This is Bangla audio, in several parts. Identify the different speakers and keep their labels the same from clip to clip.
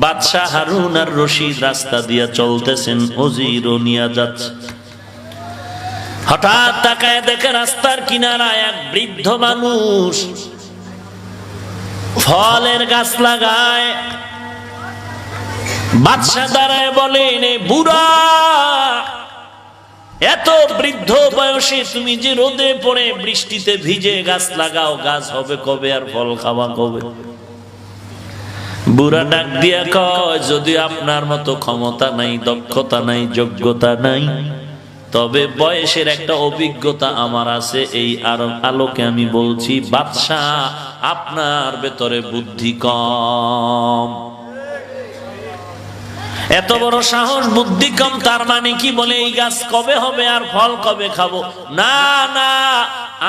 Speaker 1: বাদশাহ হারুন আর রশিদ রাস্তা দিয়া চলতেছেন অজিরও নিয়ে যাচ্ছে হঠাৎ তাকায় দেখে রাস্তার কিনারায় এক বৃদ্ধ মানুষ। ফলের গাছ লাগায়। বাদশাহ দাঁড়ায় বলেন "এ বুড়া, এত বৃদ্ধ বয়সে তুমি যে রোদে পড়ে বৃষ্টিতে ভিজে গাছ লাগাও, গাছ হবে কবে আর ফল খাওয়া কবে? বুড়া ডাক দিয়া কয়, যদি আপনার মতো ক্ষমতা নাই, দক্ষতা নাই, যোগ্যতা নাই, তবে বয়সের একটা অভিজ্ঞতা আমার আছে, এই আর- আলোকে আমি বলছি, বাদশাহ, আপনার ভেতরে বুদ্ধি কম। এত বড় সাহস, বুদ্ধি কম, তার মানে কি বলে, এই গাছ কবে হবে আর ফল কবে খাব? না না,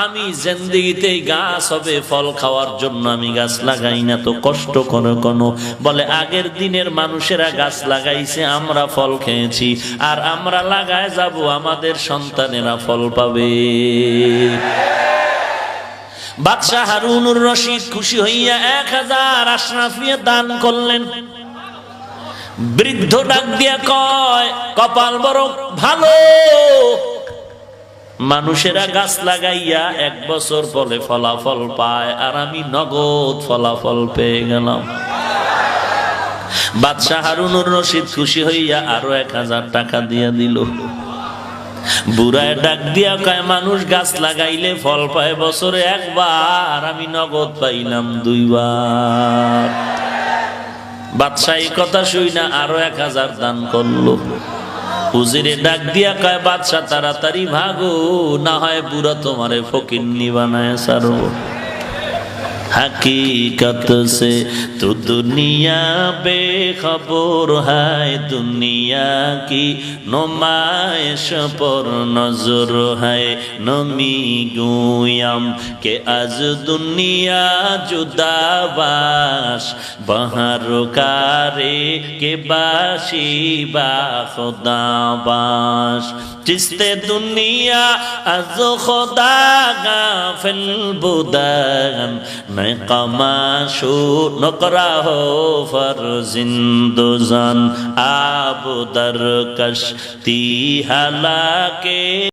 Speaker 1: আমি জিন্দিগিতে এই গাছ হবে, ফল খাওয়ার জন্য আমি গাছ লাগাই না, তো কষ্ট করে কোনো। বলে, আগের দিনের মানুষেরা গাছ লাগাইছে, আমরা ফল খেয়েছি, আর আমরা লাগায় যাব, আমাদের সন্তানেরা ফল পাবে। বাদশাহ হারুনুর রশিদ খুশি হইয়া এক হাজার আশরাফিয়া দান করলেন। বৃদ্ধ ডাক দিয়া কয়, কপাল বড় ভালো। মানুষেরা গাছ লাগাইয়া এক বছর পরে ফলাফল পায়, আর আমি নগদ ফলাফল পেয়ে গেলাম। বাদশাহ হারুনুর রশিদ খুশি হইয়া আরও এক হাজার টাকা দিয়া দিল। বুড়ায় ডাক দিয়া কয়, মানুষ গাছ লাগাইলে ফল পায় বছরে একবার, আমি নগদ পাইলাম দুইবার। বাদশাহ কথা শুই না, আরও এক হাজার দান করল। উজিরে ডাক দিয়া কয়, বাদশাহ, তাড়াতাড়ি ভাগো, না হয় বুড়া তোমারে ফকির বানায় সারো হকীকত সে তু দুনিয়া বেখবর হায়, দুনিয়া কি নোমায়শ পর নজর হায়, নমি গুয়াম কে আজ দুনিয়া জুদা বাস বহার কারে কে বাসি বা খোদা চিস্তে দুনিয়া আজ খোদা গা ফেল বুদান میں قماشو نقرہ ہو فرزند زن آب در کشتی حلاکے